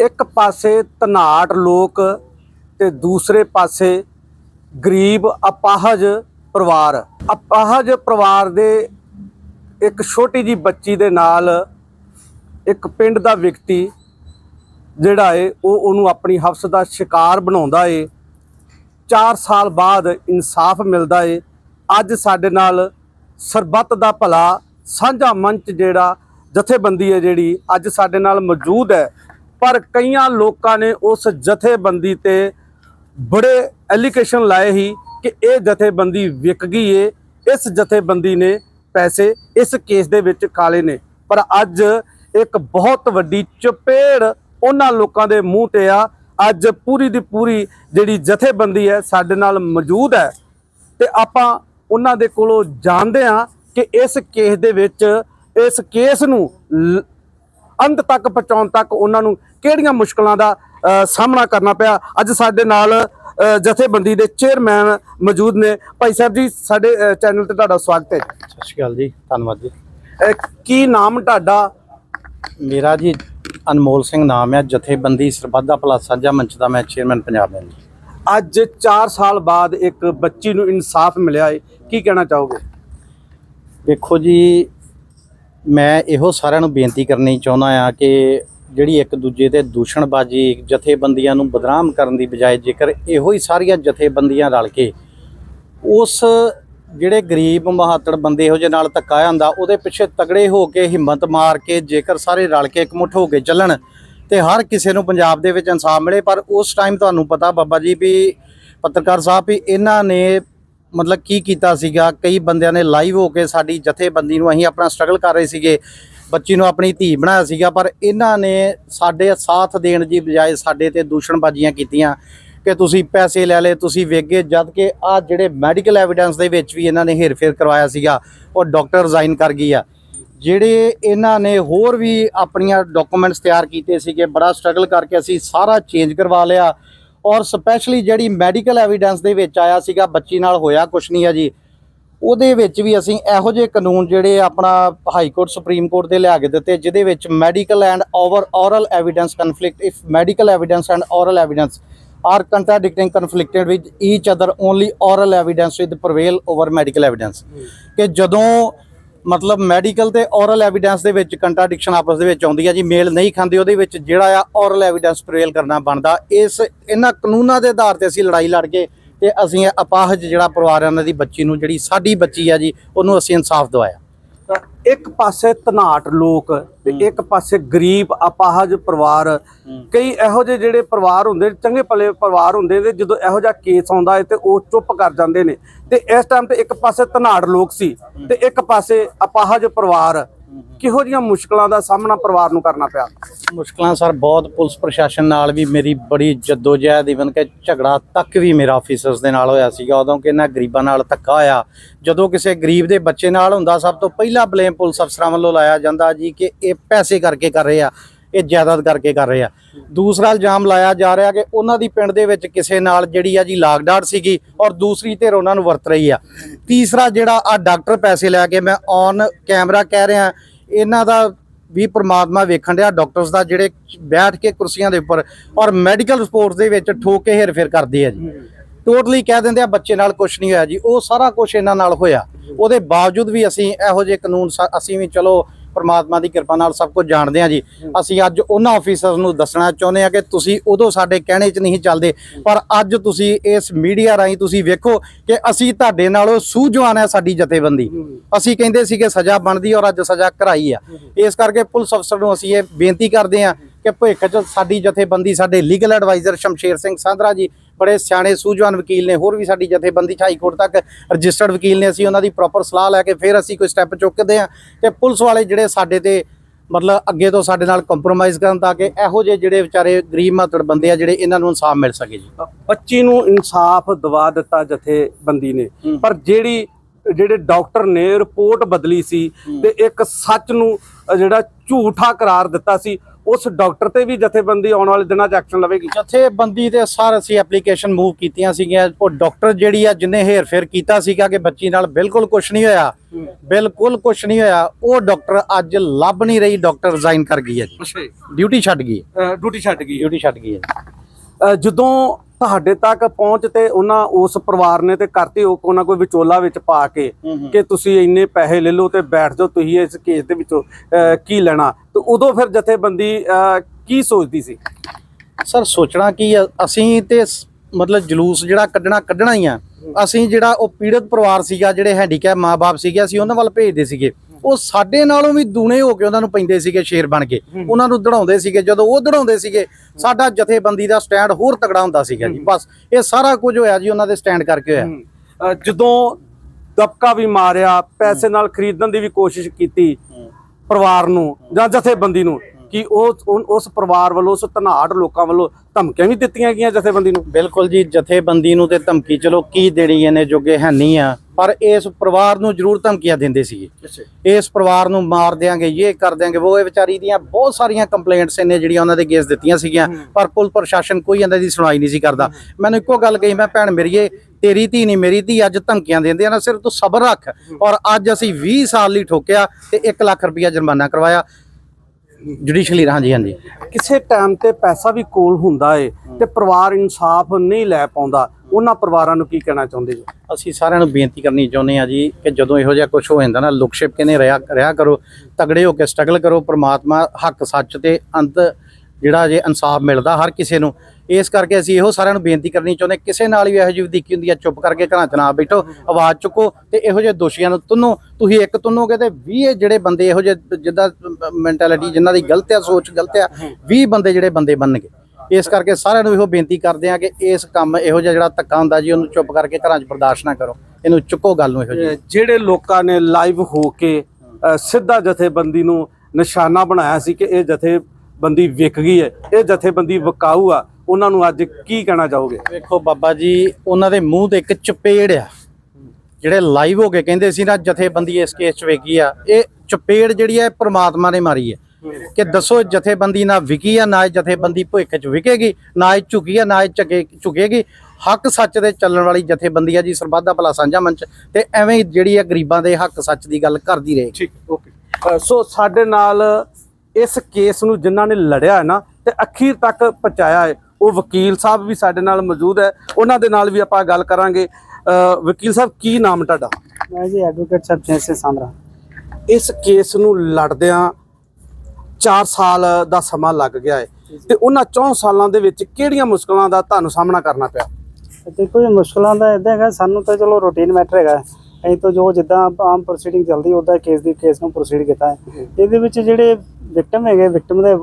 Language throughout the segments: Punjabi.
ਇੱਕ ਪਾਸੇ ਧਨਾਟ ਲੋਕ ਤੇ ਦੂਸਰੇ ਪਾਸੇ ਗਰੀਬ, ਅਪਾਹਜ ਪਰਿਵਾਰ। ਅਪਾਹਜ ਪਰਿਵਾਰ ਦੇ ਇੱਕ ਛੋਟੀ ਜੀ ਬੱਚੀ ਦੇ ਨਾਲ ਇੱਕ ਪਿੰਡ ਦਾ ਵਿਅਕਤੀ ਜਿਹੜਾ ਏ, ਉਹ ਉਹਨੂੰ ਆਪਣੀ ਹਫਸ ਦਾ ਸ਼ਿਕਾਰ ਬਣਾਉਂਦਾ ਏ। 4 ਸਾਲ ਬਾਅਦ ਇਨਸਾਫ ਮਿਲਦਾ ਏ। ਅੱਜ ਸਾਡੇ ਨਾਲ ਸਰਬੱਤ ਦਾ ਭਲਾ ਸਾਂਝਾ ਮੰਚ ਜਿਹੜਾ ਜਥੇਬੰਦੀ ਹੈ ਜਿਹੜੀ ਅੱਜ ਸਾਡੇ ਨਾਲ ਮੌਜੂਦ ਹੈ। ਪਰ ਕਈਆਂ ਲੋਕਾਂ ਨੇ ਉਸ ਜਥੇਬੰਦੀ ਤੇ ਬੜੇ ਐਲੀਗੇਸ਼ਨ ਲਾਏ ਹੀ ਕਿ ਇਹ ਜਥੇਬੰਦੀ ਵਿਕ ਗਈ ਏ, ਇਸ ਜਥੇਬੰਦੀ ਨੇ ਪੈਸੇ ਇਸ ਕੇਸ ਦੇ ਵਿੱਚ ਕਾਲੇ ਨੇ। ਪਰ ਅੱਜ ਇੱਕ ਬਹੁਤ ਵੱਡੀ ਚਪੇੜ ਉਹਨਾਂ ਲੋਕਾਂ ਦੇ ਮੂੰਹ ਤੇ ਆ। ਅੱਜ ਪੂਰੀ ਦੀ ਪੂਰੀ ਜਿਹੜੀ ਜਥੇਬੰਦੀ ਹੈ ਸਾਡੇ ਨਾਲ ਮੌਜੂਦ ਹੈ। ਤੇ ਆਪਾਂ ਉਹਨਾਂ ਦੇ ਕੋਲੋਂ ਜਾਣਦੇ ਹਾਂ ਕਿ ਇਸ ਕੇਸ ਦੇ ਵਿੱਚ, ਇਸ ਕੇਸ ਨੂੰ ਲ- ਅੰਤ ਤੱਕ ਪਹੁੰਚਾਉਣ ਤੱਕ ਉਹਨਾਂ ਨੂੰ ਕਿਹੜੀਆਂ ਮੁਸ਼ਕਲਾਂ ਦਾ ਸਾਹਮਣਾ ਕਰਨਾ ਪਿਆ? ਅੱਜ ਸਾਡੇ ਨਾਲ ਜਥੇਬੰਦੀ ਦੇ ਚੇਅਰਮੈਨ ਮੌਜੂਦ ਨੇ। ਭਾਈ ਸਾਹਿਬ ਜੀ ਸਾਡੇ ਚੈਨਲ ਤੇ ਤੁਹਾਡਾ ਸਵਾਗਤ ਹੈ। ਸਤਿ ਸ਼੍ਰੀ ਅਕਾਲ ਜੀ ਧੰਨਵਾਦ ਜੀ। ਕੀ ਨਾਮ ਤੁਹਾਡਾ? ਮੇਰਾ ਜੀ ਅਨਮੋਲ ਸਿੰਘ ਨਾਮ ਹੈ ਜਥੇਬੰਦੀ ਸਰਬੱਤ ਦਾ ਭਲਾ ਸਾਂਝਾ ਮੰਚ ਦਾ ਮੈਂ ਚੇਅਰਮੈਨ ਪੰਜਾਬ ਹਾਂ ਜੀ ਅੱਜ 4 ਸਾਲ ਬਾਅਦ ਇੱਕ ਬੱਚੀ ਨੂੰ ਇਨਸਾਫ ਮਿਲਿਆ ਹੈ ਕੀ ਕਹਿਣਾ ਚਾਹੋਗੇ? ਦੇਖੋ ਜੀ ਮੈਂ ਇਹੋ ਸਾਰਿਆਂ ਨੂੰ ਬੇਨਤੀ ਕਰਨੀ ਚਾਹੁੰਦਾ ਆ ਕਿ ਜਿਹੜੀ ਇੱਕ ਦੂਜੇ ਤੇ ਦੂਸ਼ਣਬਾਜ਼ੀ, ਜਥੇਬੰਦੀਆਂ ਨੂੰ ਬਦਨਾਮ ਕਰਨ ਦੀ ਬਜਾਏ ਜੇਕਰ ਇਹੋ ਹੀ ਸਾਰੀਆਂ ਜਥੇਬੰਦੀਆਂ ਰਲ ਕੇ ਉਸ ਜਿਹੜੇ ਗਰੀਬ ਮਹਾਤੜ ਬੰਦੇ ਇਹੋ ਜਿਹੇ ਨਾਲ ਧੱਕਾ ਹੁੰਦਾ ਉਹਦੇ ਪਿੱਛੇ ਤਗੜੇ ਹੋ ਕੇ ਹਿੰਮਤ ਮਾਰ ਕੇ ਜੇਕਰ ਸਾਰੇ ਰਲ ਕੇ ਇਕਮੁੱਠ ਹੋ ਕੇ ਚੱਲਣ ਤੇ ਹਰ ਕਿਸੇ ਨੂੰ ਪੰਜਾਬ ਦੇ ਵਿੱਚ ਇਨਸਾਫ ਮਿਲੇ, ਪਰ ਉਸ ਟਾਈਮ ਤੁਹਾਨੂੰ ਪਤਾ ਬਾਬਾ ਜੀ ਵੀ ਪੱਤਰਕਾਰ ਸਾਹਿਬ ਵੀ ਇਹਨਾਂ ਨੇ ਮਤਲਬ ਕੀ ਕੀਤਾ ਸੀਗਾ, ਕਈ ਬੰਦਿਆਂ ਨੇ ਲਾਈਵ ਹੋ ਕੇ ਸਾਡੀ ਜਥੇਬੰਦੀ ਨੂੰ ਅਸੀਂ ਆਪਣਾ ਸਟਰਗਲ ਕਰ ਰਹੇ ਸੀਗੇ। ਬੱਚੀ ਨੂੰ ਆਪਣੀ ਧੀ ਬਣਾਇਆ ਸੀਗਾ, ਪਰ ਇਹਨਾਂ ਨੇ ਸਾਡੇ ਸਾਥ ਦੇਣ ਦੀ ਬਜਾਏ ਸਾਡੇ ਤੇ ਦੂਸ਼ਣਬਾਜ਼ੀਆਂ ਕੀਤੀਆਂ ਕਿ ਤੁਸੀਂ ਪੈਸੇ ਲੈ ਲਏ, ਤੁਸੀਂ ਵੇਗੇ, ਜਦ ਕਿ ਆ ਜਿਹੜੇ ਮੈਡੀਕਲ ਐਵੀਡੈਂਸ ਦੇ ਵਿੱਚ ਵੀ ਇਹਨਾਂ ਨੇ ਹੇਰਫੇਰ ਕਰਵਾਇਆ ਸੀਗਾ, ਉਹ ਡਾਕਟਰ ਰਿਜ਼ਾਈਨ ਕਰ ਗਈ ਆ। ਜਿਹੜੇ ਇਹਨਾਂ ਨੇ ਹੋਰ ਵੀ ਆਪਣੀਆਂ ਡਾਕੂਮੈਂਟਸ ਤਿਆਰ ਕੀਤੇ ਸੀਗੇ, ਬੜਾ ਸਟਰਗਲ ਕਰਕੇ ਅਸੀਂ ਸਾਰਾ ਚੇਂਜ ਕਰਵਾ ਲਿਆ। ਔਰ ਸਪੈਸ਼ਲੀ ਜਿਹੜੀ ਮੈਡੀਕਲ ਐਵੀਡੈਂਸ ਦੇ ਵਿੱਚ ਆਇਆ ਸੀਗਾ, ਬੱਚੀ ਨਾਲ ਹੋਇਆ ਕੁਛ ਨਹੀਂ ਆ ਜੀ। ਉਹਦੇ ਵਿੱਚ ਵੀ ਅਸੀਂ ਇਹੋ ਜਿਹੇ ਕਾਨੂੰਨ ਜਿਹੜੇ ਆਪਣਾ ਹਾਈ ਕੋਰਟ ਸੁਪਰੀਮ ਕੋਰਟ ਦੇ ਲਿਆ ਕੇ ਦਿੱਤੇ ਜਿਹਦੇ ਵਿੱਚ medical and over oral evidence conflict if medical evidence and oral evidence are contradicting conflicted with each other only oral evidence with prevail over medical evidence. ਕਿ ਜਦੋਂ ਮਤਲਬ ਮੈਡੀਕਲ ਤੇ ਔਰਲ ਐਵੀਡੈਂਸ ਦੇ ਵਿੱਚ ਕੰਟਰਾਡਿਕਸ਼ਨ ਆਪਸ ਦੇ ਵਿੱਚ ਆਉਂਦੀ ਹੈ ਜੀ ਮੇਲ ਨਹੀਂ ਖਾਂਦੇ ਉਹਦੇ ਵਿੱਚ ਜਿਹੜਾ ਆ ਔਰਲ ਐਵੀਡੈਂਸ ਪ੍ਰਵੇਲ ਕਰਨਾ ਬਣਦਾ ਇਸ ਇਹਨਾਂ ਕਾਨੂੰਨਾਂ ਦੇ ਆਧਾਰ ਤੇ ਅਸੀਂ ਲੜਾਈ ਲੜ ਕੇ ਤੇ ਅਸੀਂ ਅਪਾਹਜ ਜਿਹੜਾ ਪਰਿਵਾਰ ਹੈ ਉਹਨਾਂ ਦੀ ਬੱਚੀ ਨੂੰ ਜਿਹੜੀ ਸਾਡੀ ਬੱਚੀ ਆ ਜੀ ਉਹਨੂੰ ਅਸੀਂ ਇਨਸਾਫ ਦਵਾਇਆ। ਤਾਂ ਇੱਕ ਪਾਸੇ ਧਨਾਟ ਲੋਕ ਤੇ ਇੱਕ ਪਾਸੇ ਗਰੀਬ ਅਪਾਹਜ ਪਰਿਵਾਰ ਕਈ ਇਹੋ ਜਿਹੇ ਜਿਹੜੇ ਪਰਿਵਾਰ ਹੁੰਦੇ ਚੰਗੇ ਭਲੇ ਪਰਿਵਾਰ ਹੁੰਦੇ ਨੇ ਜਦੋਂ ਇਹੋ ਜਿਹਾ ਕੇਸ ਆਉਂਦਾ ਹੈ ਤੇ ਉਹ ਚੁੱਪ ਕਰ ਜਾਂਦੇ ਨੇ। ਤੇ ਇਸ ਟਾਈਮ ਤੇ ਇੱਕ ਪਾਸੇ ਧਨਾੜ ਲੋਕ ਸੀ ਤੇ ਇੱਕ ਪਾਸੇ ਅਪਾਹਜ ਪਰਿਵਾਰ ਕਿਹੋ ਜੀਆਂ ਮੁਸ਼ਕਲਾਂ ਦਾ ਸਾਹਮਣਾ ਪਰਿਵਾਰ ਨੂੰ ਕਰਨਾ ਪਿਆ? ਮੁਸ਼ਕਲਾਂ ਸਰ ਬਹੁਤ, ਪੁਲਿਸ ਪ੍ਰਸ਼ਾਸਨ ਨਾਲ ਵੀ ਮੇਰੀ ਬੜੀ ਜਦੋਜਹਿਦ ਇਵਨ ਕਿ ਝਗੜਾ ਤੱਕ ਵੀ ਮੇਰਾ ਆਫੀਸਰਸ ਦੇ ਨਾਲ ਹੋਇਆ ਸੀਗਾ, ਉਦੋਂ ਕਿ ਇਹਨਾਂ ਗਰੀਬਾਂ ਨਾਲ ਧੱਕਾ ਹੋਇਆ। ਜਦੋਂ ਕਿਸੇ ਗਰੀਬ ਦੇ ਬੱਚੇ ਨਾਲ ਹੁੰਦਾ, ਸਭ ਤੋਂ ਪਹਿਲਾ ਬਲੇਮ ਪੁਲਿਸ ਅਫਸਰਾਂ ਵੱਲੋਂ ਲਾਇਆ ਜਾਂਦਾ ਜੀ ਕਿ ਇਹ ਪੈਸੇ ਕਰਕੇ ਕਰ ਰਹੇ ਆ। ਇਹ ਜ਼ਿਆਦਾ ਕਰਕੇ ਕਰ ਰਹੇ ਆ। ਦੂਸਰਾ ਇਲਜ਼ਾਮ ਲਾਇਆ ਜਾ ਰਿਹਾ ਕਿ ਉਹਨਾਂ ਦੀ ਪਿੰਡ ਦੇ ਵਿੱਚ ਕਿਸੇ ਨਾਲ ਜਿਹੜੀ ਆ ਜੀ ਲਾਗਡਾਟ ਸੀਗੀ ਔਰ ਦੂਸਰੀ ਧਿਰ ਉਹਨਾਂ ਨੂੰ ਵਰਤ ਰਹੀ ਆ। ਤੀਸਰਾ ਜਿਹੜਾ ਆ ਡਾਕਟਰ ਪੈਸੇ ਲੈ ਕੇ ਮੈਂ ਔਨ ਕੈਮਰਾ ਕਹਿ ਰਿਹਾ, ਇਹਨਾਂ ਦਾ ਵੀ ਪ੍ਰਮਾਤਮਾ ਵੇਖਣ ਡਿਆ ਡਾਕਟਰਸ ਦਾ ਜਿਹੜੇ ਬੈਠ ਕੇ ਕੁਰਸੀਆਂ ਦੇ ਉੱਪਰ ਔਰ ਮੈਡੀਕਲ ਸਪੋਰਟਸ ਦੇ ਵਿੱਚ ਠੋਕ ਕੇ ਹੇਰਫੇਰ ਕਰਦੇ ਆ ਜੀ। ਟੋਟਲੀ ਕਹਿ ਦਿੰਦੇ ਆ, ਬੱਚੇ ਨਾਲ ਕੁਝ ਨਹੀਂ ਹੋਇਆ ਜੀ। ਉਹ ਸਾਰਾ ਕੁਝ ਇਹਨਾਂ ਨਾਲ ਹੋਇਆ। ਉਹਦੇ ਬਾਵਜੂਦ ਵੀ ਅਸੀਂ ਇਹੋ ਜਿਹੇ ਕਾਨੂੰਨ ਸ- ਅਸੀਂ ਵੀ ਚਲੋ ਪਰਮਾਤਮਾ ਦੀ ਕਿਰਪਾ ਨਾਲ ਸਭ ਕੁਝ ਜਾਣਦੇ ਆ ਜੀ। ਅਸੀਂ ਅੱਜ ਉਹਨਾਂ ਆਫੀਸਰਸ ਨੂੰ ਦੱਸਣਾ ਚਾਹੁੰਦੇ ਆ ਕਿ ਤੁਸੀਂ ਉਦੋਂ ਸਾਡੇ ਕਹਿਣੇ 'ਚ ਨਹੀਂ ਚੱਲਦੇ ਪਰ ਅੱਜ ਤੁਸੀਂ ਇਸ ਮੀਡੀਆ ਰਾਹੀਂ ਤੁਸੀਂ ਵੇਖੋ ਕਿ ਅਸੀਂ ਤੁਹਾਡੇ ਨਾਲੋਂ ਸੂਝਵਾਨ ਹੈ ਸਾਡੀ ਜਥੇਬੰਦੀ। ਅਸੀਂ ਕਹਿੰਦੇ ਸੀ ਕਿ ਸਜ਼ਾ ਬਣਦੀ ਔਰ ਅੱਜ ਸਜ਼ਾ ਕਰਾਈ ਆ। ਇਸ ਕਰਕੇ ਪੁਲਿਸ ਅਫਸਰ ਨੂੰ ਅਸੀਂ ਇਹ ਬੇਨਤੀ ਕਰਦੇ ਆ ਕਿ ਭਵਿੱਖ 'ਚ ਸਾਡੀ ਜਥੇਬੰਦੀ ਸਾਡੇ ਲੀਗਲ ਐਡਵਾਈਜ਼ਰ ਸ਼ਮਸ਼ੇਰ ਸਿੰਘ ਸਾਂਧਰਾ ਜੀ ਬੜੇ ਸਿਆਣੇ ਸੂਝਵਾਨ ਵਕੀਲ ਨੇ ਹੋਰ ਵੀ ਸਾਡੀ ਜਥੇਬੰਦੀ 'ਚ ਹਾਈ ਕੋਰਟ ਤੱਕ ਰਜਿਸਟਰਡ ਵਕੀਲ ਨੇ ਅਸੀਂ ਉਹਨਾਂ ਦੀ ਪ੍ਰੋਪਰ ਸਲਾਹ ਲੈ ਕੇ ਫਿਰ ਅਸੀਂ ਕੋਈ ਸਟੈਪ ਚੁੱਕਦੇ ਆ ਕਿ ਪੁਲਿਸ ਵਾਲੇ ਜਿਹੜੇ ਸਾਡੇ ਤੇ ਮਤਲਬ ਅੱਗੇ ਤੋਂ ਸਾਡੇ ਨਾਲ ਕੰਪਰੋਮਾਈਜ਼ ਕਰਨ ਤਾਂ ਕਿ ਇਹੋ ਜਿਹੇ ਜਿਹੜੇ ਵਿਚਾਰੇ ਗਰੀਬ ਮਾਤੜ ਬੰਦੇ ਆ ਜਿਹੜੇ ਇਹਨਾਂ ਨੂੰ ਇਨਸਾਫ ਮਿਲ ਸਕੇ ਜੀ। ਬੱਚੀ ਨੂੰ ਇਨਸਾਫ ਦਵਾ ਦਿੱਤਾ ਜਥੇਬੰਦੀ ਨੇ। ਪਰ ਜਿਹੜੀ ਜਿਹੜੇ ਡਾਕਟਰ ਨੇ ਰਿਪੋਰਟ ਬਦਲੀ ਸੀ ਤੇ ਇੱਕ ਸੱਚ ਨੂੰ ਜਿਹੜਾ ਝੂਠਾ ਕਰਾਰ ਦਿੱਤਾ ਸੀ ਉਸ ਡਾਕਟਰ ਤੇ ਵੀ ਜਥੇਬੰਦੀ ਆਉਣ ਵਾਲੇ ਦਿਨਾਂ 'ਚ ਐਕਸ਼ਨ ਲਵੇਗੀ? ਜਥੇਬੰਦੀ ਦੇ ਸਾਰ ਅਸੀਂ ਐਪਲੀਕੇਸ਼ਨ ਮੂਵ ਕੀਤੀਆਂ ਸੀਗੀਆਂ। ਉਹ ਡਾਕਟਰ ਜਿਹੜੀ ਆ ਜਿਨੇ ਹੇਰ-ਫੇਰ ਕੀਤਾ ਸੀਗਾ ਕਿ ਬੱਚੀ ਨਾਲ ਬਿਲਕੁਲ ਕੁਝ ਨਹੀਂ ਹੋਇਆ ਬਿਲਕੁਲ ਕੁਝ ਨਹੀਂ ਹੋਇਆ ਉਹ ਡਾਕਟਰ ਅੱਜ ਲੱਭ ਨਹੀਂ ਰਹੀ ਡਾਕਟਰ ਰਿਜ਼ਾਈਨ ਕਰ ਗਈ ਹੈ ਜੀ। ਡਿਊਟੀ ਛੱਡ ਗਈ ਡਿਊਟੀ ਛੱਡ ਗਈ ਡਿਊਟੀ ਛੱਡ ਗਈ ਹੈ ਜਦੋਂ ਤੁਹਾਡੇ ਤੱਕ ਪਹੁੰਚ ਤੇ ਉਹਨਾਂ ਉਸ ਪਰਿਵਾਰ ਨੇ ਤੇ ਕਰਤੀ ਉਹ ਉਹਨਾਂ ਕੋਈ ਵਿਚੋਲਾ ਵਿੱਚ ਪਾ ਕੇ ਕਿ ਤੁਸੀਂ ਇੰਨੇ ਪੈਸੇ ਲੈ ਲਓ ਤੇ ਬੈਠ ਜਾਓ ਤੁਸੀਂ ਇਸ ਕੇਸ ਦੇ ਵਿੱਚੋਂ ਕੀ ਲੈਣਾ? ਤੇ ਉਦੋਂ ਫਿਰ ਜਥੇਬੰਦੀ ਕੀ ਸੋਚਦੀ ਸੀ? ਸਰ ਸੋਚਣਾ ਕੀ ਅਸੀਂ ਤੇ ਮਤਲਬ ਜਲੂਸ ਜਿਹੜਾ ਕੱਢਣਾ ਕੱਢਣਾ ਹੀ ਆ। ਅਸੀਂ ਜਿਹੜਾ ਉਹ ਪੀੜਤ ਪਰਿਵਾਰ ਸੀਗਾ ਜਿਹੜੇ ਹੈਂਡੀਕੈਪ ਮਾਪੇ ਸੀਗੇ ਅਸੀਂ ਉਹਨਾਂ ਵੱਲ ਭੇਜਦੇ ਸੀਗੇ। ਉਹ ਸਾਡੇ ਨਾਲੋਂ ਵੀ ਦੂਣੇ ਹੋ ਕੇ ਉਹਨਾਂ ਨੂੰ ਪੈਂਦੇ ਸੀਗੇ ਸ਼ੇਰ ਬਣ ਕੇ। ਉਹਨਾਂ ਨੂੰ ਦੜਾਉਂਦੇ ਸੀਗੇ ਜਦੋਂ ਉਹ ਦੜਾਉਂਦੇ ਸੀਗੇ ਸਾਡਾ ਜਥੇਬੰਦੀ ਦਾ ਸਟੈਂਡ ਹੋਰ ਤਕੜਾ ਹੁੰਦਾ ਸੀਗਾ ਜੀ ਬਸ ਇਹ ਸਾਰਾ ਕੁਝ ਹੋਇਆ ਜੀ ਉਹਨਾਂ ਦੇ ਸਟੈਂਡ ਕਰਕੇ ਹੋਇਆ। ਜਦੋਂ ਦਬਕਾ ਵੀ ਮਾਰਿਆ ਪੈਸੇ ਨਾਲ ਖਰੀਦਣ ਦੀ ਵੀ ਕੋਸ਼ਿਸ਼ ਕੀਤੀ ਪਰਿਵਾਰ ਨੂੰ ਜਾਂ ਜਥੇਬੰਦੀ ਨੂੰ ਕਿ ਉਹ ਉਸ ਪਰਿਵਾਰ ਵੱਲੋਂ ਉਸ ਧਨਾੜ ਲੋਕਾਂ ਵੱਲੋਂ ਧਮਕੀਆਂ ਵੀ ਦਿੱਤੀਆਂ ਗਈਆਂ ਜਥੇਬੰਦੀ ਨੂੰ? ਬਿਲਕੁਲ ਜੀ ਜਥੇਬੰਦੀ ਨੂੰ ਤੇ ਧਮਕੀ ਚਲੋ ਕੀ ਦੇਣੀ ਇਹਨੇ ਜੋਗੇ ਹੈ ਨਹੀਂ ਆ। ਪਰ ਇਸ ਪਰਿਵਾਰ ਨੂੰ ਜ਼ਰੂਰ ਧਮਕੀਆਂ ਦਿੰਦੇ ਸੀਗੇ। ਇਸ ਪਰਿਵਾਰ ਨੂੰ ਮਾਰ ਦਿਆਂਗੇ ਇਹ ਕਰ ਦਿਆਂਗੇ ਉਹ ਇਹ ਵਿਚਾਰੀ ਦੀਆਂ ਬਹੁਤ ਸਾਰੀਆਂ ਕੰਪਲੇਂਟਸ ਇਹਨੇ ਜਿਹੜੀਆਂ ਉਹਨਾਂ ਦੇ ਕੇਸ ਦਿੱਤੀਆਂ ਸੀਗੀਆਂ ਪਰ ਪੁਲਿਸ ਪ੍ਰਸ਼ਾਸਨ ਕੋਈ ਇਹਨਾਂ ਦੀ ਸੁਣਵਾਈ ਨਹੀਂ ਸੀ ਕਰਦਾ। ਮੈਨੂੰ ਇੱਕੋ ਗੱਲ ਕਹੀ ਮੈਂ ਭੈਣ ਮੇਰੀਏ ਤੇਰੀ ਧੀ ਨਹੀਂ ਮੇਰੀ ਧੀ ਅੱਜ ਧਮਕੀਆਂ ਦਿੰਦੇ ਆ ਨਾ ਸਿਰ ਤੂੰ ਸਬਰ ਰੱਖ ਔਰ ਅੱਜ ਅਸੀਂ 20 ਸਾਲ ਲਈ ਠੋਕਿਆ ਤੇ 1 ਲੱਖ ਰੁਪਇਆ ਜੁਰਮਾਨਾ ਕਰਵਾਇਆ। ਜੁਡੀਸ਼ੀਅਲੀ ਹਾਂਜੀ ਹਾਂਜੀ ਕਿਸੇ ਟਾਈਮ ਤੇ ਪੈਸਾ ਵੀ ਕੋਲ ਹੁੰਦਾ ਏ ਤੇ ਪਰਿਵਾਰ ਇਨਸਾਫ ਨਹੀਂ ਲੈ ਪਾਉਂਦਾ। ਉਹਨਾਂ ਪਰਿਵਾਰਾਂ ਨੂੰ ਕੀ ਕਹਿਣਾ ਚਾਹੁੰਦੇ ਜੀ? ਅਸੀਂ ਸਾਰਿਆਂ ਨੂੰ ਬੇਨਤੀ ਕਰਨੀ ਚਾਹੁੰਦੇ ਆ ਜੀ ਕਿ ਜਦੋਂ ਇਹੋ ਜਿਹਾ ਕੁਝ ਹੋ ਜਾਂਦਾ ਨਾ, ਲੁਕਸ਼ਿਪ ਕਹਿੰਦੇ ਰਿਹਾ ਰਿਹਾ ਕਰੋ, ਤਗੜੇ ਹੋ ਕੇ ਸਟਰਗਲ ਕਰੋ, ਪ੍ਰਮਾਤਮਾ ਹੱਕ, ਸੱਚ ਤੇ ਅੰਤ ਜਿਹੜਾ ਜੇ ਇਨਸਾਫ ਮਿਲਦਾ ਹਰ ਕਿਸੇ ਨੂੰ, ਇਸ ਕਰਕੇ ਅਸੀਂ ਇਹੋ ਸਾਰਿਆਂ ਨੂੰ ਬੇਨਤੀ ਕਰਨੀ ਚਾਹੁੰਦੇ ਕਿਸੇ ਨਾਲ ਵੀ ਇਹੋ ਜਿਹੀ ਵਧੀਕੀ ਹੁੰਦੀ ਆ ਚੁੱਪ ਕਰਕੇ ਘਰਾਂ 'ਚ ਨਾ ਬੈਠੋ, ਆਵਾਜ਼ ਚੁੱਕੋ ਤੇ ਇਹੋ ਜਿਹੇ ਦੋਸ਼ੀਆਂ ਨੂੰ ਤੁੰਨੋ, ਤੁਸੀਂ ਇੱਕ ਤੁੰਨੋਗੇ ਤੇ 20 ਜਿਹੜੇ ਬੰਦੇ ਇਹੋ ਜਿਹੇ ਜਿੱਦਾਂ ਮੈਂਟੈਲਿਟੀ ਜਿਨ੍ਹਾਂ ਦੀ ਗਲਤ ਆ, ਸੋਚ ਗਲਤ ਆ 20 ਬੰਦੇ ਜਿਹੜੇ ਬੰਦੇ ਬਣਨਗੇ। ਇਸ ਕਰਕੇ ਸਾਰਿਆਂ ਨੂੰ ਇਹੋ ਬੇਨਤੀ ਕਰਦੇ ਆ ਕਿ ਇਸ ਕੰਮ ਇਹੋ ਜਿਹਾ ਜਿਹੜਾ ਧੱਕਾ ਹੁੰਦਾ ਜੀ ਉਹਨੂੰ ਚੁੱਪ ਕਰਕੇ ਘਰਾਂ 'ਚ ਬਰਦਾਸ਼ਤ ਨਾ ਕਰੋ। ਇਹਨੂੰ ਚੁੱਕੋ ਗੱਲ ਨੂੰ ਇਹੋ ਜਿਹੀ। ਜਿਹੜੇ ਲੋਕਾਂ ਨੇ ਲਾਈਵ ਹੋ ਕੇ ਸਿੱਧਾ ਜਥੇਬੰਦੀ ਨੂੰ ਨਿਸ਼ਾਨਾ ਬਣਾਇਆ ਸੀ ਕਿ ਇਹ ਜਥੇਬੰਦੀ ਵਿਕ ਗਈ ਹੈ ਇਹ ਜਥੇਬੰਦੀ ਵਿਕਾਊ ਆ ਉਹਨਾਂ ਨੂੰ ਅੱਜ ਕੀ ਕਹਿਣਾ ਚਾਹੋਗੇ? ਵੇਖੋ ਬਾਬਾ ਜੀ ਉਹਨਾਂ ਦੇ ਮੂੰਹ ਤੇ ਇੱਕ ਚਪੇੜ ਆ। ਜਿਹੜੇ ਲਾਈਵ ਹੋ ਕੇ ਕਹਿੰਦੇ ਸੀ ਨਾ ਜਥੇਬੰਦੀ ਇਸ ਕੇਸ 'ਚ ਵੇਗੀ ਆ ਇਹ ਚਪੇੜ ਜਿਹੜੀ ਇਹ ਪ੍ਰਮਾਤਮਾ ਨੇ ਮਾਰੀ ਹੈ। ਕਿ ਦੱਸੋ ਜਥੇਬੰਦੀ ਨਾ ਵਿਕੀ ਆ ਨਾ ਇਹ ਜਥੇਬੰਦੀ ਭੁੱਖ 'ਚ ਵਿਕੇਗੀ ਨਾ ਇਹ ਝੁਕੀ ਆ ਨਾ ਇਹ ਝੁਕੇ ਝੁਕੇਗੀ? ਹੱਕ ਸੱਚ ਦੇ ਚੱਲਣ ਵਾਲੀ ਜਥੇਬੰਦੀ ਆ ਜੀ ਸਰਬੱਤ ਦਾ ਭਲਾ ਸਾਂਝਾ ਮੰਚ ਤੇ ਐਵੇਂ ਹੀ ਜਿਹੜੀ ਆ ਗਰੀਬਾਂ ਦੇ ਹੱਕ ਸੱਚ ਦੀ ਗੱਲ ਕਰਦੀ ਰਹੇਗੀ ਠੀਕ ਓਕੇ। ਸੋ ਸਾਡੇ ਨਾਲ ਇਸ ਕੇਸ ਨੂੰ ਜਿਨ੍ਹਾਂ ਨੇ ਲੜਿਆ ਹੈ ਨਾ ਤੇ ਅਖੀਰ ਤੱਕ ਪਹੁੰਚਾਇਆ ਹੈ ਉਹ ਵਕੀਲ ਸਾਹਿਬ ਵੀ ਸਾਡੇ ਨਾਲ ਮੌਜੂਦ ਹੈ। ਉਹਨਾਂ ਦੇ ਨਾਲ ਵੀ ਆਪਾਂ ਗੱਲ ਕਰਾਂਗੇ। ਵਕੀਲ ਸਾਹਿਬ ਕੀ ਨਾਮ ਤੁਹਾਡਾ? ਮੈਂ ਜੀ ਐਡਵੋਕੇਟ ਸਤਜਨ ਸਿੰਘ ਸਾਂਦਰਾ ਇਸ ਕੇਸ ਨੂੰ ਲੜਦਿਆਂ 4 ਸਾਲ ਦਾ ਸਮਾਂ ਲੱਗ ਗਿਆ ਹੈ। ਤੇ ਉਹਨਾਂ 4 ਸਾਲਾਂ ਦੇ ਵਿੱਚ ਕਿਹੜੀਆਂ ਮੁਸ਼ਕਲਾਂ ਦਾ ਤੁਹਾਨੂੰ ਸਾਹਮਣਾ ਕਰਨਾ ਪਿਆ? ਦੇਖੋ ਇਹ ਮੁਸ਼ਕਲਾਂ ਦਾ ਇਦਾਂ ਹੈਗਾ ਸਾਨੂੰ ਤਾਂ ਚਲੋ ਰੂਟੀਨ ਮੈਟਰ ਹੈਗਾ। ਅਸੀਂ ਤਾਂ ਜੋ ਜਿੱਦਾਂ ਆਮ ਪ੍ਰੋਸੀਡਿੰਗ ਚੱਲਦੀ ਉਹਦਾ ਕੇਸ ਦੀ ਕੇਸ ਨੂੰ ਪ੍ਰੋਸੀਡ ਕੀਤਾ ਹੈ। ਇਹਦੇ ਵਿੱਚ ਜਿਹੜੇ ਵਿਕਟਮ ਹੈਗੇ ਵਿਕਟਮ ਦੇ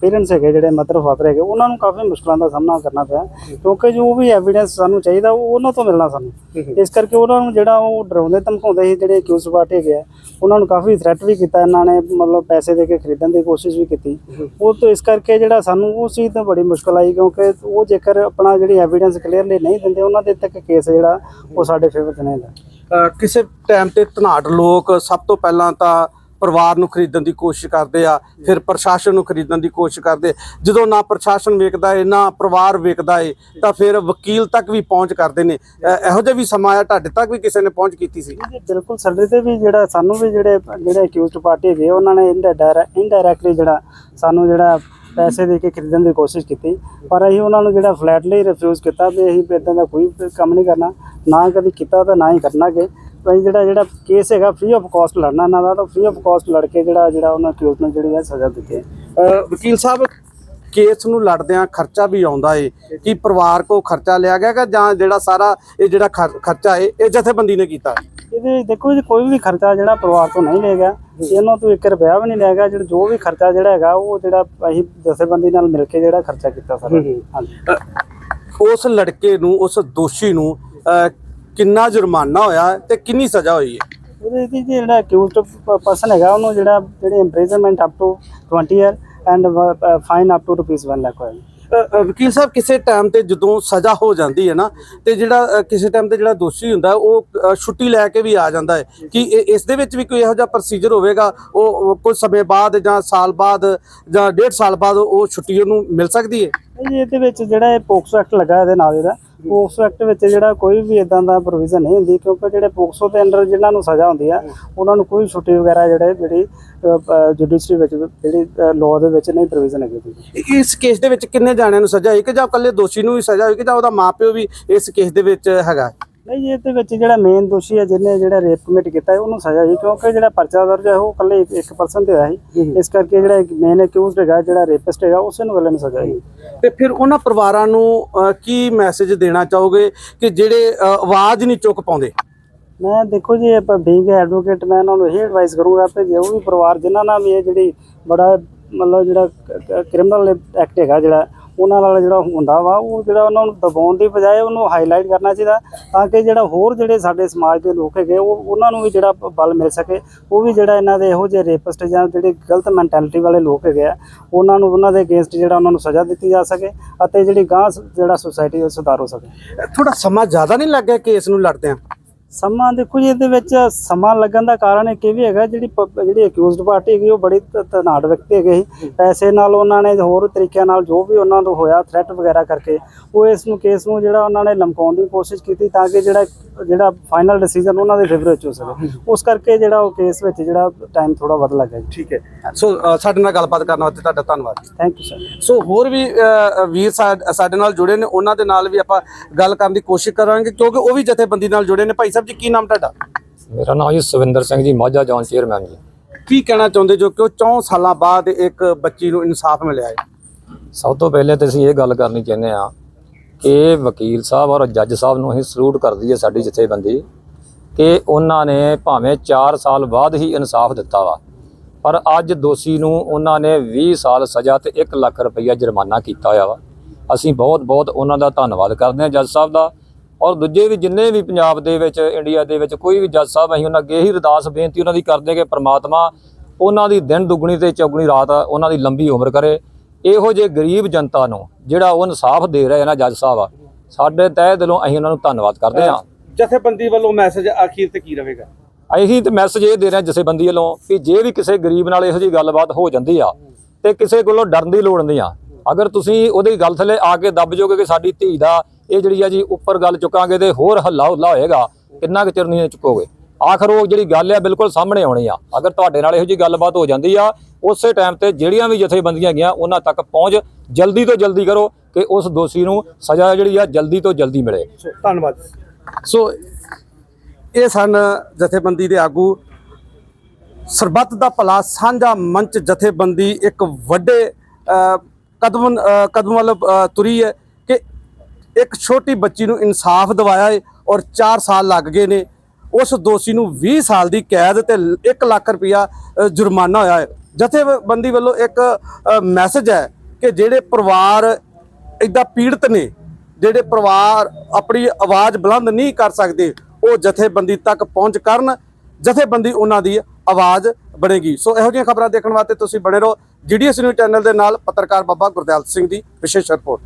ਪੇਰੈਂਟਸ ਹੈਗੇ ਜਿਹੜੇ ਮਦਰ ਫਾਦਰ ਹੈਗੇ ਉਹਨਾਂ ਨੂੰ ਕਾਫੀ ਮੁਸ਼ਕਲਾਂ ਦਾ ਸਾਹਮਣਾ ਕਰਨਾ ਪਿਆ। ਕਿਉਂਕਿ ਜੋ ਵੀ ਐਵੀਡੈਂਸ ਸਾਨੂੰ ਚਾਹੀਦਾ ਉਹ ਉਹਨਾਂ ਤੋਂ ਮਿਲਣਾ ਸਾਨੂੰ। ਇਸ ਕਰਕੇ ਉਹਨਾਂ ਨੂੰ ਜਿਹੜਾ ਉਹ ਡਰਾਉਂਦੇ ਧਮਕਾਉਂਦੇ ਸੀ ਜਿਹੜੇ ਅਕਿਊਜ਼ ਪਾਰਟੀ ਹੈਗੇ ਆ ਉਹਨਾਂ ਨੂੰ ਕਾਫੀ ਥ੍ਰੈਟ ਵੀ ਕੀਤਾ ਇਹਨਾਂ ਨੇ ਮਤਲਬ ਪੈਸੇ ਦੇ ਕੇ ਖਰੀਦਣ ਦੀ ਕੋਸ਼ਿਸ਼ ਵੀ ਕੀਤੀ। ਉਹ ਤੋਂ ਇਸ ਕਰਕੇ ਜਿਹੜਾ ਸਾਨੂੰ ਉਸ ਚੀਜ਼ ਤੋਂ ਬੜੀ ਮੁਸ਼ਕਲ ਆਈ ਕਿਉਂਕਿ ਉਹ ਜੇਕਰ ਆਪਣਾ ਜਿਹੜੀ ਐਵੀਡੈਂਸ ਕਲੀਅਰਲੀ ਨਹੀਂ ਦਿੰਦੇ ਉਹਨਾਂ ਦੇ ਤੱਕ ਕੇਸ ਜਿਹੜਾ ਉਹ ਸਾਡੇ ਫੇਵਰ 'ਚ ਨਹੀਂ ਹੁੰਦਾ ਕਿਸੇ ਟਾਈਮ ਤੇ ਧਨਾੜ ਲੋਕ ਸਭ ਤੋਂ ਪਹਿਲਾਂ ਤਾਂ ਪਰਿਵਾਰ ਨੂੰ ਖਰੀਦਣ ਦੀ ਕੋਸ਼ਿਸ਼ ਕਰਦੇ ਆ, ਫਿਰ ਪ੍ਰਸ਼ਾਸਨ ਨੂੰ ਖਰੀਦਣ ਦੀ ਕੋਸ਼ਿਸ਼ ਕਰਦੇ। ਜਦੋਂ ਨਾ ਪ੍ਰਸ਼ਾਸਨ ਵੇਖਦਾ ਏ, ਨਾ ਪਰਿਵਾਰ ਵੇਖਦਾ ਏ, ਤਾਂ ਫਿਰ ਵਕੀਲ ਤੱਕ ਵੀ ਪਹੁੰਚ ਕਰਦੇ ਨੇ। ਇਹੋ ਜਿਹਾ ਵੀ ਸਮਾਂ ਆ ਤੁਹਾਡੇ ਤੱਕ ਵੀ ਕਿਸੇ ਨੇ ਪਹੁੰਚ ਕੀਤੀ ਸੀ? ਬਿਲਕੁਲ, ਸਾਡੇ ਤੇ ਵੀ ਜਿਹੜਾ, ਸਾਨੂੰ ਵੀ ਜਿਹੜੇ ਜਿਹੜੇ ਅਕਿਊਜ਼ਡ ਪਾਰਟੀ ਹੈਗੇ, ਉਹਨਾਂ ਨੇ ਇਨਡਾਇਰੈਕਟਲੀ ਜਿਹੜਾ ਸਾਨੂੰ ਜਿਹੜਾ ਪੈਸੇ ਦੇ ਕੇ ਖਰੀਦਣ ਦੀ ਕੋਸ਼ਿਸ਼ ਕੀਤੀ। ਪਰ ਅਸੀਂ ਉਹਨਾਂ ਨੂੰ ਜਿਹੜਾ ਫਲੈਟਲੀ ਰਿਫਿਊਜ਼ ਕੀਤਾ ਵੀ ਅਸੀਂ ਇਦਾਂ ਦਾ ਕੋਈ ਕੰਮ ਨਹੀਂ ਕਰਨਾ, ਨਾ ਕਦੀ ਕੀਤਾ ਤਾਂ ਨਾ ਹੀ ਕਰਨਾਗੇ। ਅਸੀਂ ਜਿਹੜਾ ਜਿਹੜਾ ਕੇਸ ਹੈਗਾ ਫ੍ਰੀ ਆਫ ਕਾਸਟ ਲੜਨਾ ਇਹਨਾਂ ਦਾ ਤਾਂ ਫ੍ਰੀ ਆਫ ਕਾਸਟ ਲੜ ਕੇ ਜਿਹੜਾ ਜਿਹੜਾ ਉਹਨਾਂ ਅਕਿਊਜ਼ ਨੂੰ ਜਿਹੜੀ ਹੈ ਸਜ਼ਾ ਦਿੱਤੀ ਹੈ। ਵਕੀਲ ਸਾਹਿਬ ਕੇਸ ਨੂੰ ਲੜਦਿਆਂ ਖਰਚਾ ਵੀ ਆਉਂਦਾ ਏ ਕਿ ਪਰਿਵਾਰ ਕੋ ਖਰਚਾ ਲਿਆ ਗਿਆ ਕਿ ਜਾਂ ਜਿਹੜਾ ਸਾਰਾ ਇਹ ਜਿਹੜਾ ਖਰ- ਖਰਚਾ ਏ ਇਹ ਜਥੇਬੰਦੀ ਨੇ ਕੀਤਾ? ਇਹਦੇ ਦੇਖੋ ਜੀ ਕੋਈ ਵੀ ਖਰਚਾ ਜਿਹੜਾ ਪਰਿਵਾਰ ਤੋਂ ਨਹੀਂ ਲਿਆ ਗਿਆ। ਇਹਨਾਂ ਤੋਂ 1 ਰੁਪਿਆ ਵੀ ਨਹੀਂ ਲਿਆ ਗਿਆ ਜਿਹੜਾ ਜੋ ਵੀ ਖਰਚਾ ਜਿਹੜਾ ਹੈਗਾ ਉਹ ਜਿਹੜਾ ਅਸੀਂ ਜਥੇਬੰਦੀ ਨਾਲ ਮਿਲ ਕੇ ਜਿਹੜਾ ਖਰਚਾ ਕੀਤਾ ਸਾਰਾ। ਹਾਂਜੀ। ਉਸ ਲੜਕੇ ਨੂੰ ਉਸ ਦੋਸ਼ੀ ਨੂੰ ਕਿੰਨਾ ਜੁਰਮਾਨਾ ਹੋਇਆ ਤੇ ਕਿੰਨੀ ਸਜ਼ਾ ਹੋਈ ਹੈ? ਉਹਦੇ ਵਿੱਚ ਜਿਹੜਾ ਅਕਿਊਜ਼ਡ ਪਰਸਨ ਹੈਗਾ ਉਹਨੂੰ ਜਿਹੜਾ ਜਿਹੜੇ imprisonment up to 20 year and fine up to rupees 1 lakh ਹੋਇਆ ਵਕੀਲ ਸਾਹਿਬ ਕਿਸੇ ਟਾਈਮ ਤੇ ਜਦੋਂ ਸਜ਼ਾ ਹੋ ਜਾਂਦੀ ਹੈ ਨਾ ਤੇ ਜਿਹੜਾ ਕਿਸੇ ਟਾਈਮ ਤੇ ਜਿਹੜਾ ਦੋਸ਼ੀ ਹੁੰਦਾ ਉਹ ਛੁੱਟੀ ਲੈ ਕੇ ਵੀ ਆ ਜਾਂਦਾ ਹੈ। ਕਿ ਇਸ ਦੇ ਵਿੱਚ ਵੀ ਕੋਈ ਇਹੋ ਜਿਹਾ ਪ੍ਰੋਸੀਜਰ ਹੋਵੇਗਾ? ਉਹ ਉਹ ਕੁਝ ਸਮੇਂ ਬਾਅਦ ਜਾਂ ਸਾਲ ਬਾਅਦ ਜਾਂ ਡੇਢ ਸਾਲ ਬਾਅਦ ਉਹ ਛੁੱਟੀ ਉਹਨੂੰ ਮਿਲ ਸਕਦੀ ਹੈ? ਜੀ ਇਹਦੇ ਵਿੱਚ ਜਿਹੜਾ ਇਹ ਪੋਕਸੋ ਐਕਟ ਲੱਗਾ ਇਹਦੇ ਨਾਲ ਇਹਦਾ। ਪੋਕਸੋ ਐਕਟ ਵਿੱਚ ਜਿਹੜਾ ਕੋਈ ਵੀ ਇਦਾਂ ਦਾ ਪ੍ਰੋਵੀਜ਼ਨ ਨਹੀਂ ਹੁੰਦੀ ਕਿਉਂਕਿ ਜਿਹੜੇ ਪੋਕਸੋ ਦੇ ਅੰਡਰ ਜਿਨ੍ਹਾਂ ਨੂੰ ਸਜ਼ਾ ਹੁੰਦੀ ਆ, ਉਹਨਾਂ ਨੂੰ ਕੋਈ ਛੁੱਟੀ ਵਗੈਰਾ ਜਿਹੜੇ ਜਿਹੜੀ ਜੁਡੀਸ਼ਰੀ ਵਿੱਚ ਜਿਹੜੀ ਲਾਅ ਦੇ ਵਿੱਚ ਨਹੀਂ ਪ੍ਰੋਵੀਜ਼ਨ ਹੈਗੀ ਜੀ ਇਸ ਕੇਸ ਦੇ ਵਿੱਚ ਕਿੰਨੇ ਜਾਣਿਆਂ ਨੂੰ ਸਜ਼ਾ ਹੋਈ ਕਿ ਜਾਂ ਇਕੱਲੇ ਦੋਸ਼ੀ ਨੂੰ ਹੀ ਸਜ਼ਾ ਹੋਈ ਕਿ ਜਾਂ ਉਹਦਾ ਮਾਪਿਓ ਵੀ ਇਸ ਕੇਸ ਦੇ ਵਿੱਚ ਹੈਗਾ? ਨਹੀਂ ਇਹਦੇ ਵਿੱਚ ਜਿਹੜਾ ਮੇਨ ਦੋਸ਼ੀ ਹੈ ਜਿਹਨੇ ਜਿਹੜਾ ਰੇਪ ਕਮਿਟ ਕੀਤਾ ਹੈ ਉਹਨੂੰ ਸਜ਼ਾ ਹੋਈ ਕਿਉਂਕਿ ਜਿਹੜਾ ਪਰਚਾ ਦਰਜ ਹੈ ਉਹ ਇਕੱਲੇ ਇੱਕ ਪਰਸਨ ਤੇ ਹੋਇਆ ਸੀ। ਇਸ ਕਰਕੇ ਜਿਹੜਾ ਮੇਨ ਅਕਿਊਜ਼ਡ ਹੈਗਾ ਜਿਹੜਾ ਰੇਪਿਸਟ ਹੈਗਾ ਉਸੇ ਨੂੰ ਇਕੱਲੇ ਨੂੰ ਸਜ਼ਾ ਹੋਈ ਤੇ ਫਿਰ ਉਹਨਾਂ ਪਰਿਵਾਰਾਂ ਨੂੰ ਕੀ ਮੈਸੇਜ ਦੇਣਾ ਚਾਹੋਗੇ ਕਿ ਜਿਹੜੇ ਆਵਾਜ਼ ਨਹੀਂ ਚੁੱਕ ਪਾਉਂਦੇ? ਮੈਂ ਦੇਖੋ ਜੀ ਆਪਾਂ ਬੀਂਗ ਐਡਵੋਕੇਟ ਮੈਂ ਉਹਨਾਂ ਨੂੰ ਇਹ ਐਡਵਾਈਸ ਕਰੂੰਗਾ ਕਿ ਜੇ ਉਹ ਵੀ ਪਰਿਵਾਰ ਜਿਨ੍ਹਾਂ ਨਾਲ ਵੀ ਇਹ ਜਿਹੜੀ ਬੜਾ ਮਤਲਬ ਜਿਹੜਾ ਕ੍ਰਿਮੀਨਲ ਐਕਟ ਹੈਗਾ ਜਿਹੜਾ ਉਹਨਾਂ ਨਾਲ ਜਿਹੜਾ ਹੁੰਦਾ ਵਾ, ਉਹ ਜਿਹੜਾ ਉਹਨਾਂ ਨੂੰ ਦਬਾਉਣ ਦੀ ਬਜਾਏ ਉਹਨੂੰ ਹਾਈਲਾਈਟ ਕਰਨਾ ਚਾਹੀਦਾ ਤਾਂ ਕਿ ਜਿਹੜਾ ਹੋਰ ਜਿਹੜੇ ਸਾਡੇ ਸਮਾਜ ਦੇ ਲੋਕ ਹੈਗੇ, ਉਹ ਉਹਨਾਂ ਨੂੰ ਵੀ ਜਿਹੜਾ ਬਲ ਮਿਲ ਸਕੇ। ਉਹ ਵੀ ਜਿਹੜਾ ਇਹਨਾਂ ਦੇ ਇਹੋ ਜਿਹੇ ਰੇਪਿਸਟ ਜਾਂ ਜਿਹੜੇ ਗਲਤ ਮੈਂਟੈਲਿਟੀ ਵਾਲੇ ਲੋਕ ਹੈਗੇ ਆ, ਉਹਨਾਂ ਨੂੰ, ਉਹਨਾਂ ਦੇ ਅਗੇਂਸਟ ਜਿਹੜਾ ਉਹਨਾਂ ਨੂੰ ਸਜ਼ਾ ਦਿੱਤੀ ਜਾ ਸਕੇ ਅਤੇ ਜਿਹੜੀ ਗਾਂ ਜਿਹੜਾ ਸੁਸਾਇਟੀ ਉਹ ਸੁਧਾਰ ਹੋ ਸਕੇ। ਥੋੜਾ ਸਮਾਂ ਜ਼ਿਆਦਾ ਨਹੀਂ ਲੱਗ ਗਿਆ ਕੇਸ ਨੂੰ ਲੜਦਿਆਂ? ਸਮਾਂ ਦੇਖੋ ਜੀ ਇਹਦੇ ਵਿੱਚ ਸਮਾਂ ਲੱਗਣ ਦਾ ਕਾਰਨ ਇੱਕ ਇਹ ਵੀ ਹੈਗਾ ਜਿਹੜੀ ਪ- ਜਿਹੜੀ ਅਕਿਊਜ਼ਡ ਪਾਰਟੀ ਹੈਗੀ ਉਹ ਬੜੀ ਤ- ਤਨਾੜ ਵਿਅਕਤੀ ਹੈਗੇ ਸੀ। ਪੈਸੇ ਨਾਲ ਉਹਨਾਂ ਨੇ ਹੋਰ ਤਰੀਕਿਆਂ ਨਾਲ ਜੋ ਵੀ ਉਹਨਾਂ ਤੋਂ ਹੋਇਆ ਥ੍ਰੈਟ ਵਗੈਰਾ ਕਰਕੇ ਉਹ ਇਸ ਨੂੰ ਕੇਸ ਨੂੰ ਜਿਹੜਾ ਉਹਨਾਂ ਨੇ ਲਮਕਾਉਣ ਦੀ ਕੋਸ਼ਿਸ਼ ਕੀਤੀ ਤਾਂ ਕਿ ਜਿਹੜਾ ਜਿਹੜਾ ਫਾਈਨਲ ਡਿਸੀਜਨ ਉਹਨਾਂ ਦੇ ਫੇਵਰ ਵਿੱਚ ਹੋ ਸਕੇ। ਉਸ ਕਰਕੇ ਜਿਹੜਾ ਉਹ ਕੇਸ ਵਿੱਚ ਜਿਹੜਾ ਟਾਈਮ ਥੋੜਾ ਵੱਧ ਲੱਗਾ ਜੀ। ਠੀਕ ਹੈ। ਸੋ ਅ, ਸਾਡੇ ਨਾਲ ਗੱਲਬਾਤ ਕਰਨ ਵਾਸਤੇ ਤੁਹਾਡਾ ਧੰਨਵਾਦ। ਥੈਂਕ ਯੂ ਸਰ ਸੋ ਹੋਰ ਵੀ ਅ, ਵੀਰ ਸਾ- ਸਾਡੇ ਨਾਲ ਜੁੜੇ ਨੇ ਉਹਨਾਂ ਦੇ ਨਾਲ ਵੀ ਆਪਾਂ ਗੱਲ ਕਰਨ ਦੀ ਕੋਸ਼ਿਸ਼ ਕਰਾਂਗੇ ਕਿਉਂਕਿ ਉਹ ਵੀ ਜਥੇਬੰਦੀ ਨਾਲ ਜੁੜੇ ਨੇ ਭਾਈ ਸਾਹਿਬ ਜੀ ਕੀ ਨਾਮ ਤੁਹਾਡਾ? ਮੇਰਾ ਨਾਮ ਜੀ ਸੁਵਿੰਦਰ ਸਿੰਘ ਜੀ ਮਾਝਾ ਜੌਨ ਚੇਅਰਮੈਨ ਜੀ। ਕੀ ਕਹਿਣਾ ਚਾਹੁੰਦੇ ਜੋ ਕਿ ਉਹ 4 ਸਾਲਾਂ ਬਾਅਦ ਇੱਕ ਬੱਚੀ ਨੂੰ ਇਨਸਾਫ ਮਿਲਿਆ ਹੈ? ਸਭ ਤੋਂ ਪਹਿਲੇ ਤੇ ਅਸੀਂ ਇਹ ਗੱਲ ਕਰਨੀ ਚਾਹੁੰਦੇ ਆ ਕਿ ਵਕੀਲ ਸਾਹਿਬ ਔਰ ਜੱਜ ਸਾਹਿਬ ਨੂੰ ਅਸੀਂ ਸਲੂਟ ਕਰਦੀ ਹੈ ਸਾਡੀ ਜਥੇਬੰਦੀ ਕਿ ਉਹਨਾਂ ਨੇ ਭਾਵੇਂ 4 ਸਾਲ ਬਾਅਦ ਹੀ ਇਨਸਾਫ ਦਿੱਤਾ ਵਾ ਪਰ ਅੱਜ ਦੋਸ਼ੀ ਨੂੰ ਉਹਨਾਂ ਨੇ 20 ਸਾਲ ਸਜ਼ਾ ਤੇ 1 ਲੱਖ ਰੁਪਈਆ ਜੁਰਮਾਨਾ ਕੀਤਾ ਹੋਇਆ ਵਾ। ਅਸੀਂ ਬਹੁਤ ਬਹੁਤ ਉਹਨਾਂ ਦਾ ਧੰਨਵਾਦ ਕਰਦੇ ਹਾਂ ਜੱਜ ਸਾਹਿਬ ਦਾ ਔਰ ਦੂਜੇ ਵੀ ਜਿੰਨੇ ਵੀ ਪੰਜਾਬ ਦੇ ਵਿੱਚ ਇੰਡੀਆ ਦੇ ਵਿੱਚ ਕੋਈ ਵੀ ਜੱਜ ਸਾਹਿਬ ਅਸੀਂ ਉਹਨਾਂ ਅੱਗੇ ਹੀ ਅਰਦਾਸ ਬੇਨਤੀ ਉਹਨਾਂ ਦੀ ਕਰਦੇ ਕਿ ਪ੍ਰਮਾਤਮਾ ਉਹਨਾਂ ਦੀ ਦਿਨ ਦੁੱਗਣੀ ਤੇ ਚੌਗਣੀ ਰਾਤ ਉਹਨਾਂ ਦੀ ਲੰਬੀ ਉਮਰ ਕਰੇ। ਇਹੋ ਜਿਹੇ ਗਰੀਬ ਜਨਤਾ ਨੂੰ ਜਿਹੜਾ ਉਹ ਇਨਸਾਫ ਦੇ ਰਹੇ ਨਾ ਜੱਜ ਸਾਹਿਬ ਸਾਡੇ ਤਹਿ ਦਿਲੋਂ ਅਸੀਂ ਉਹਨਾਂ ਨੂੰ ਧੰਨਵਾਦ ਕਰਦੇ ਹਾਂ। ਜਥੇਬੰਦੀ ਵੱਲੋਂ ਮੈਸੇਜ ਆਖੀਰ ਤੇ ਕੀ ਰਹੇਗਾ? ਅਸੀਂ ਤੇ ਮੈਸੇਜ ਇਹ ਦੇ ਰਹੇ ਹਾਂ ਜਥੇਬੰਦੀ ਵੱਲੋਂ ਕਿ ਜੇ ਵੀ ਕਿਸੇ ਗਰੀਬ ਨਾਲ ਇਹੋ ਜਿਹੀ ਗੱਲਬਾਤ ਹੋ ਜਾਂਦੀ ਆ ਤੇ ਕਿਸੇ ਕੋਲੋਂ ਡਰਨ ਦੀ ਲੋੜ ਨਹੀਂ ਆ। ਅਗਰ ਤੁਸੀਂ ਉਹਦੀ ਗੱਲ ਥੱਲੇ ਆ ਕੇ ਦੱਬ ਜਾਓਗੇ ਕਿ ਸਾਡੀ ਧੀ ਦਾ ਇਹ ਜਿਹੜੀ ਆ ਜੀ ਉੱਪਰ ਗੱਲ ਚੁੱਕਾਂਗੇ ਤੇ ਹੋਰ ਹੱਲਾ ਹੁੱਲਾ ਹੋਏਗਾ ਕਿੰਨਾ ਕੁ ਚਿਰ ਨਹੀਂ ਚੁੱਕੋਗੇ? ਆਖਰ ਉਹ ਜਿਹੜੀ ਗੱਲ ਆ ਬਿਲਕੁਲ ਸਾਹਮਣੇ ਆਉਣੀ ਆ। ਅਗਰ ਤੁਹਾਡੇ ਨਾਲ ਇਹੋ ਜਿਹੀ ਗੱਲਬਾਤ ਹੋ ਜਾਂਦੀ ਆ ਉਸੇ ਟਾਈਮ ਤੇ ਜਿਹੜੀਆਂ ਵੀ ਜਥੇਬੰਦੀਆਂ ਗਈਆਂ ਉਹਨਾਂ ਤੱਕ ਪਹੁੰਚ ਜਲਦੀ ਤੋਂ ਜਲਦੀ ਕਰੋ ਕਿ ਉਸ ਦੋਸ਼ੀ ਨੂੰ ਸਜ਼ਾ ਜਿਹੜੀ ਆ ਜਲਦੀ ਤੋਂ ਜਲਦੀ ਮਿਲੇ। ਸੋ ਧੰਨਵਾਦ। ਸੋ ਇਹ ਸਨ ਜਥੇਬੰਦੀ ਦੇ ਆਗੂ। ਸਰਬੱਤ ਦਾ ਭਲਾ ਸਾਂਝਾ ਮੰਚ ਜਥੇਬੰਦੀ ਇੱਕ ਵੱਡੇ ਕਦਮ ਕਦਮ ਵੱਲ ਤੁਰੀ ਹੈ। ਇੱਕ ਛੋਟੀ ਬੱਚੀ ਨੂੰ ਇਨਸਾਫ ਦਿਵਾਇਆ ਹੈ ਔਰ 4 ਸਾਲ ਲੱਗ ਗਏ ਨੇ। ਉਸ ਦੋਸ਼ੀ ਨੂੰ 20 ਸਾਲ ਦੀ ਕੈਦ ਤੇ 1 ਲੱਖ ਰੁਪਇਆ ਜੁਰਮਾਨਾ ਹੋਇਆ ਹੈ ਜਥੇਬੰਦੀ ਵੱਲੋਂ ਇੱਕ ਮੈਸੇਜ ਹੈ ਕਿ ਜਿਹੜੇ ਪਰਿਵਾਰ ਇਦਾਂ ਪੀੜਤ ਨੇ, ਜਿਹੜੇ ਪਰਿਵਾਰ ਆਪਣੀ ਆਵਾਜ਼ ਬੁਲੰਦ ਨਹੀਂ ਕਰ ਸਕਦੇ, ਉਹ ਜਥੇਬੰਦੀ ਤੱਕ ਪਹੁੰਚ ਕਰਨ। ਜਥੇਬੰਦੀ ਉਹਨਾਂ ਦੀ ਆਵਾਜ਼ ਬਣੇਗੀ। ਸੋ ਇਹੋ ਜਿਹੀਆਂ ਖਬਰਾਂ ਦੇਖਣ ਵਾਸਤੇ ਤੁਸੀਂ ਬਣੇ ਰਹੋ। ਜੀਡੀਐਸ ਨਿਊਜ਼ ਚੈਨਲ ਦੇ ਨਾਲ ਪੱਤਰਕਾਰ ਬਾਬਾ ਗੁਰਦਿਆਲ ਸਿੰਘ ਦੀ ਵਿਸ਼ੇਸ਼ ਰਿਪੋਰਟ।